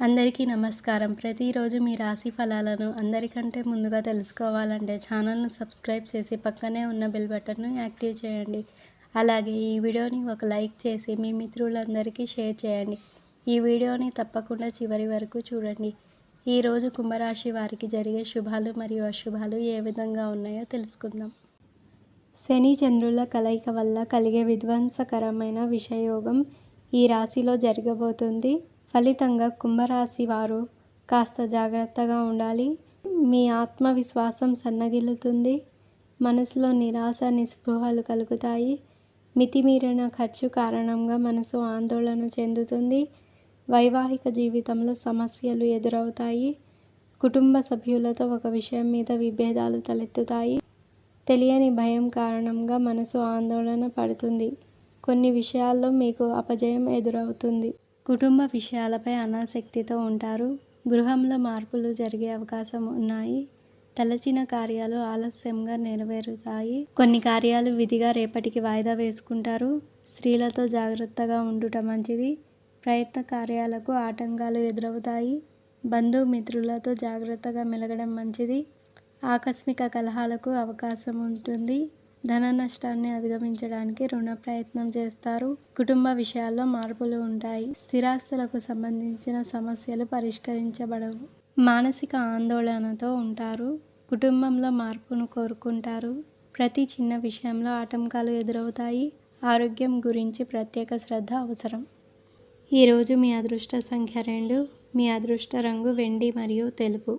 అందరికీ నమస్కారం. ప్రతిరోజు మీ రాశి ఫలాలను అందరికంటే ముందుగా తెలుసుకోవాలంటే ఛానల్ను సబ్స్క్రైబ్ చేసి పక్కనే ఉన్న బెల్ బటన్ను యాక్టివ్ చేయండి. అలాగే ఈ వీడియోని ఒక లైక్ చేసి మీ మిత్రులందరికీ షేర్ చేయండి. ఈ వీడియోని తప్పకుండా చివరి వరకు చూడండి. ఈరోజు కుంభరాశి వారికి జరిగే శుభాలు మరియు అశుభాలు ఏ విధంగా ఉన్నాయో తెలుసుకుందాం. శని చంద్రుల కలయిక వల్ల కలిగే విధ్వంసకరమైన విషయోగం ఈ రాశిలో జరగబోతుంది. ఫలితంగా కుంభరాశి వారు కాస్త జాగ్రత్తగా ఉండాలి. మీ ఆత్మవిశ్వాసం సన్నగిల్లుతుంది. మనసులో నిరాశ నిస్పృహలు కలుగుతాయి. మితిమీరిన ఖర్చు కారణంగా మనసు ఆందోళన చెందుతుంది. వైవాహిక జీవితంలో సమస్యలు ఎదురవుతాయి. కుటుంబ సభ్యులతో ఒక విషయం మీద విభేదాలు తలెత్తుతాయి. తెలియని భయం కారణంగా మనసు ఆందోళన పడుతుంది. కొన్ని విషయాల్లో మీకు అపజయం ఎదురవుతుంది. కుటుంబ విషయాలపై అనాసక్తితో ఉంటారు. గృహంలో మార్పులు జరిగే అవకాశం ఉన్నాయి. తలచిన కార్యాలు ఆలస్యంగా నెరవేరుతాయి. కొన్ని కార్యాలు విధిగా రేపటికి వాయిదా వేసుకుంటారు. స్త్రీలతో జాగ్రత్తగా ఉండుట మంచిది. ప్రయత్న కార్యాలకు ఆటంకాలు ఎదురవుతాయి. బంధుమిత్రులతో జాగ్రత్తగా మెలగడం మంచిది. ఆకస్మిక కలహాలకు అవకాశం ఉంటుంది. ధన నష్టాన్ని అధిగమించడానికి రుణ ప్రయత్నం చేస్తారు. కుటుంబ విషయాల్లో మార్పులు ఉంటాయి. స్థిరాస్తులకు సంబంధించిన సమస్యలు పరిష్కరించబడవు. మానసిక ఆందోళనతో ఉంటారు. కుటుంబంలో మార్పును కోరుకుంటారు. ప్రతి చిన్న విషయంలో ఆటంకాలు ఎదురవుతాయి. ఆరోగ్యం గురించి ప్రత్యేక శ్రద్ధ అవసరం. ఈరోజు మీ అదృష్ట సంఖ్య రెండు. మీ అదృష్ట రంగు వెండి మరియు తెలుపు.